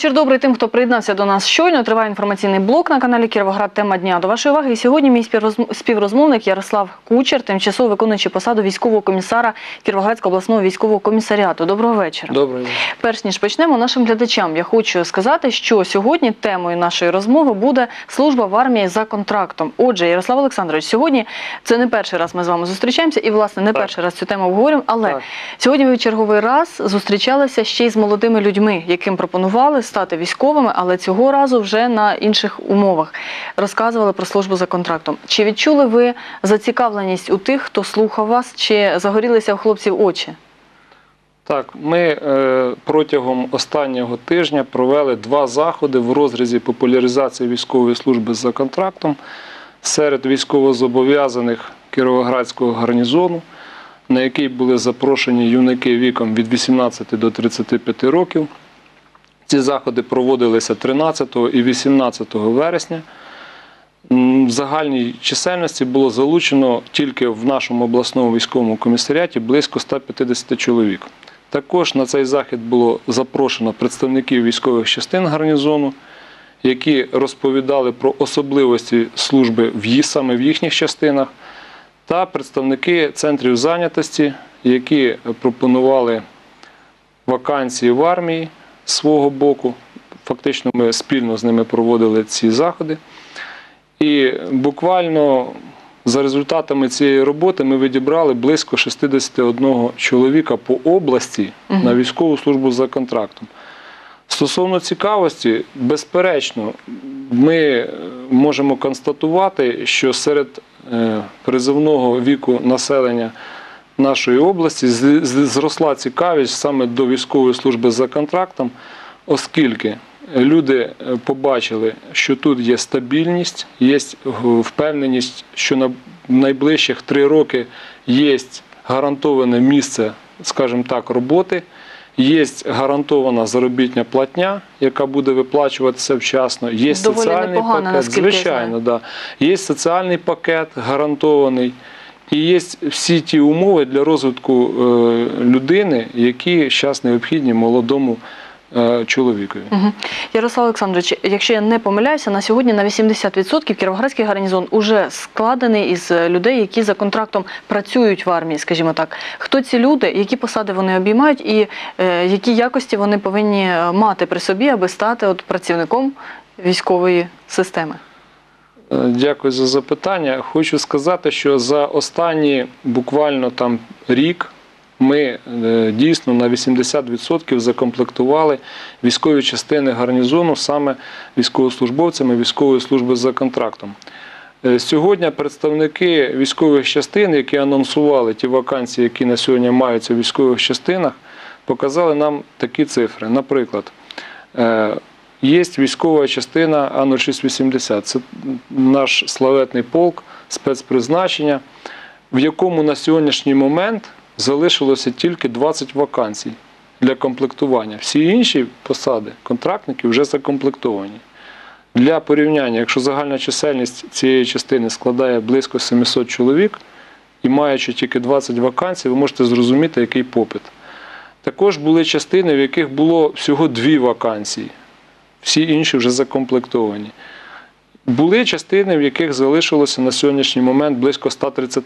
Вечір добрий тим, хто приєднався до нас щойно. Триває інформаційний блок на каналі Кіровоград. Тема дня до вашої уваги. І сьогодні мій співрозм- співрозмовник Ярослав Кучер, тимчасово виконуючий посаду військового комісара Кіровоградського обласного військового комісаріату. Доброго вечора. Добре. Перш ніж почнемо нашим глядачам, я хочу сказати, що сьогодні темою нашої розмови буде служба в армії за контрактом. Отже, Ярослав Олександрович, сьогодні це не перший раз ми з вами зустрічаємося, і власне не Так. перший раз цю тему обговорюємо. Але Так. сьогодні ви черговий раз зустрічалися ще й з молодими людьми, яким пропонували стати військовими, але цього разу вже на інших умовах. Розказували про службу за контрактом. Чи відчули ви зацікавленість у тих, хто слухав вас, чи загорілися у хлопців очі? Так, ми е, протягом останнього тижня провели два заходи в розрізі популяризації військової служби за контрактом серед військовозобов'язаних Кіровоградського гарнізону, на який були запрошені юнаки віком від 18 до 35 років. Ці заходи проводилися 13 і 18 вересня. В загальній чисельності було залучено тільки в нашому обласному військовому комісаріаті близько 150 чоловік. Також на цей захід було запрошено представників військових частин гарнізону, які розповідали про особливості служби в саме в їхніх частинах, та представники центрів зайнятості, які пропонували вакансії в армії свого боку. Фактично, ми спільно з ними проводили ці заходи. І буквально за результатами цієї роботи ми відібрали близько 61 чоловіка по області Мгм. на військову службу за контрактом. Стосовно цікавості, безперечно, ми е, можемо констатувати, що серед е, призовного віку населення нашої області зросла цікавість саме до військової служби за контрактом, оскільки люди е, побачили, що тут є стабільність, є впевненість, що на найближчих три роки є гарантоване місце, скажімо так, роботи. Є гарантована заробітня платня, яка буде виплачуватися вчасно. Є Доволі соціальний непогано, пакет, звичайно, да. Є соціальний пакет гарантований. І є всі ті умови для розвитку е, людини, які зараз необхідні молодому е, чоловікові. Ярослав Олександрович, якщо я не помиляюся, на сьогодні на 80% Кіровоградський гарнізон уже складений із людей, які за контрактом працюють в армії, скажімо так. Хто ці люди, які посади вони обіймають, і е, які якості вони повинні мати при собі, аби стати працівником військової системи? Е, Дякую за запитання. Хочу сказати, що за останні буквально там рік ми е, дійсно на 80% закомплектували військові частини гарнізону саме військовослужбовцями військової служби за контрактом. Е, Сьогодні представники військових частин, які анонсували ті вакансії, які на сьогодні маються в військових частинах, показали нам такі цифри. Наприклад, Є військова частина А-0680. Це наш славетний полк спецпризначення, в якому на сьогоднішній момент залишилося тільки 20 вакансій для комплектування. Всі інші посади контрактників вже закомплектовані. Для порівняння, якщо загальна чисельність цієї частини складає близько 700 чоловік і маючи тільки 20 вакансій, ви можете зрозуміти, який попит. Також були частини, в яких було всього дві вакансії всі інші вже закомплектовані. Були частини, в яких залишилося на сьогоднішній момент близько 130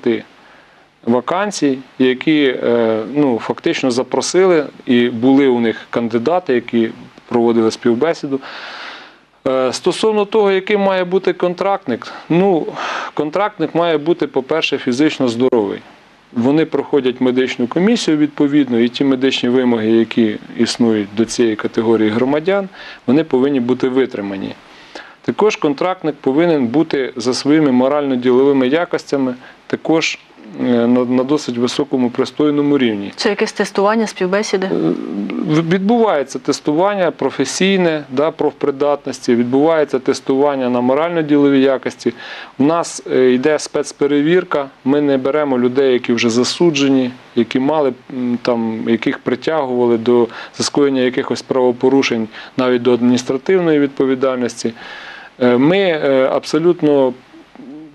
вакансій, які е, ну, фактично запросили, і були у них кандидати, які проводили співбесіду. Е, Стосовно того, яким має бути контрактник, ну, контрактник має бути, по-перше, фізично здоровий. Вони проходять медичну комісію відповідно, і ті медичні вимоги, які існують до цієї категорії громадян, вони повинні бути витримані. Також контрактник повинен бути за своїми морально-діловими якостями також на, на досить високому пристойному рівні. Це якесь тестування, співбесіди? Відбувається тестування професійне да, профпридатності, відбувається тестування на морально-ділові якості. У нас е, йде спецперевірка. Ми не беремо людей, які вже засуджені, які мали там, яких притягували до за скоєння якихось правопорушень, навіть до адміністративної відповідальності. Е, Ми е, абсолютно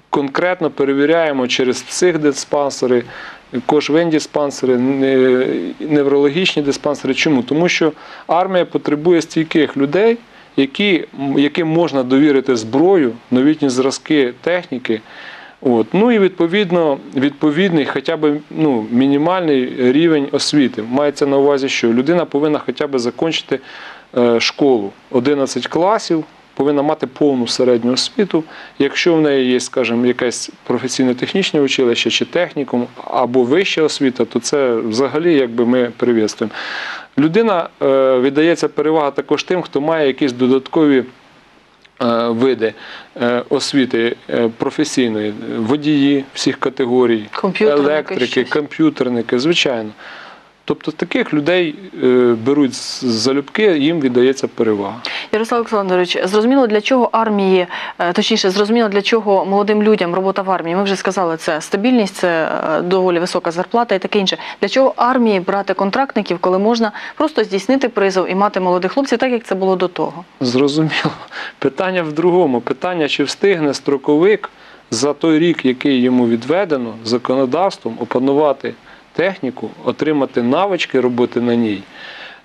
конкретно перевіряємо через психдиспансери, кожвендіспансери, не- неврологічні диспансери. Чому? Тому що армія потребує стійких людей, які, яким можна довірити зброю, новітні зразки техніки. От. Ну і відповідно відповідний хоча б ну, мінімальний рівень освіти. Мається на увазі, що людина повинна хоча б закінчити е, школу 11 класів, повинна мати повну середню освіту. Якщо в неї є, скажімо, якесь професійно-технічне училище чи технікум або вища освіта, то це взагалі якби ми привітствуємо. Людина е, віддається перевага також тим, хто має якісь додаткові е, види е, освіти професійної, водії всіх категорій, електрики, комп'ютерники, звичайно. Тобто таких людей е, беруть з залюбки, їм віддається перевага. Ярослав Олександрович, зрозуміло для чого армії, е, точніше, зрозуміло для чого молодим людям робота в армії. Ми вже сказали, це стабільність, це е, доволі висока зарплата і таке інше. Для чого армії брати контрактників, коли можна просто здійснити призов і мати молодих хлопців, так як це було до того? Зрозуміло. Питання в другому. Питання, чи встигне строковик за той рік, який йому відведено законодавством, опанувати техніку, отримати навички роботи на ній.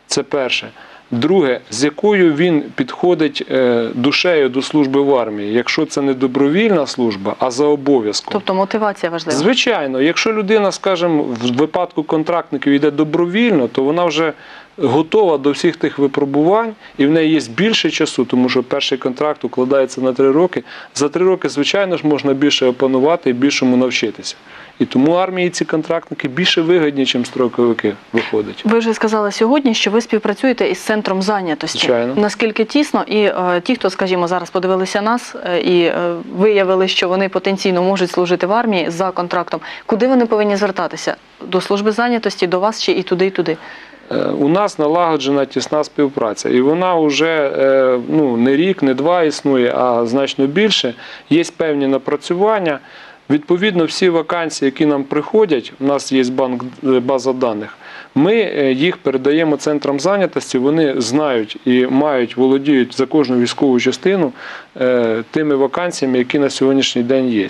Це перше. Друге, з якою він підходить е, душею до служби в армії, якщо це не добровільна служба, а за обов'язком. Тобто мотивація важлива. Звичайно, якщо людина, скажімо, в випадку контрактників йде добровільно, то вона вже готова до всіх тих випробувань, і в неї є більше часу, тому що перший контракт укладається на три роки. За три роки, звичайно ж, можна більше опанувати і більшому навчитися. І тому армії ці контрактники більше вигідні, ніж строковики виходить. Ви вже сказали сьогодні, що ви співпрацюєте із центром зайнятості. Звичайно. Наскільки тісно, і е, ті, хто, скажімо, зараз подивилися нас е, і е, виявили, що вони потенційно можуть служити в армії за контрактом, куди вони повинні звертатися? До служби зайнятості, до вас чи і туди, і туди? Е, У нас налагоджена тісна співпраця, і вона вже е, ну, не рік, не два існує, а значно більше. Є певні напрацювання. Відповідно, всі вакансії, які нам приходять, у нас є банк е, база даних. Ми е, їх передаємо центрам зайнятості. Вони знають і мають, володіють за кожну військову частину е, тими вакансіями, які на сьогоднішній день є.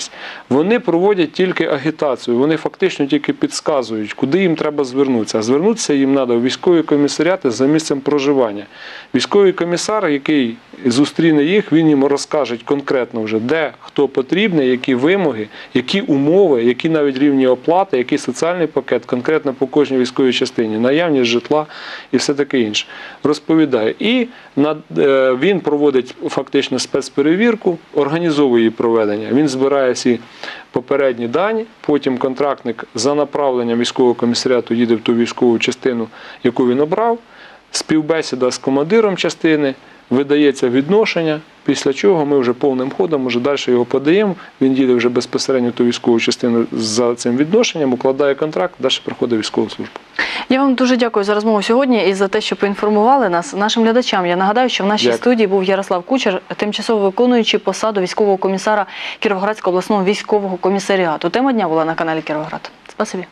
Вони проводять тільки агітацію, вони фактично тільки підказують, куди їм треба звернутися. Звернутися їм треба в військові комісаріати за місцем проживання. Військовий комісар, який зустріне їх, він їм розкаже конкретно вже, де хто потрібний, які вимоги, які умови, які навіть рівні оплати, який соціальний пакет конкретно по кожній військовій частині, наявність житла і все таке інше. Розповідає. І над, е, він проводить фактично спецперевірку, організовує її проведення. Він збирає всі попередні дані, потім контрактник за направленням військового комісаріату їде в ту військову частину, яку він обрав, співбесіда з командиром частини, видається відношення, після чого ми вже повним ходом вже далі його подаємо. Він їде вже безпосередньо ту військову частину за цим відношенням, укладає контракт, далі проходить військову службу. Я вам дуже дякую за розмову сьогодні і за те, що поінформували нас нашим глядачам. Я нагадаю, що в нашій Дякую. студії був Ярослав Кучер, тимчасово виконуючий посаду військового комісара Кіровоградського обласного військового комісаріату. Тема дня була на каналі Кіровоград. Спасибі.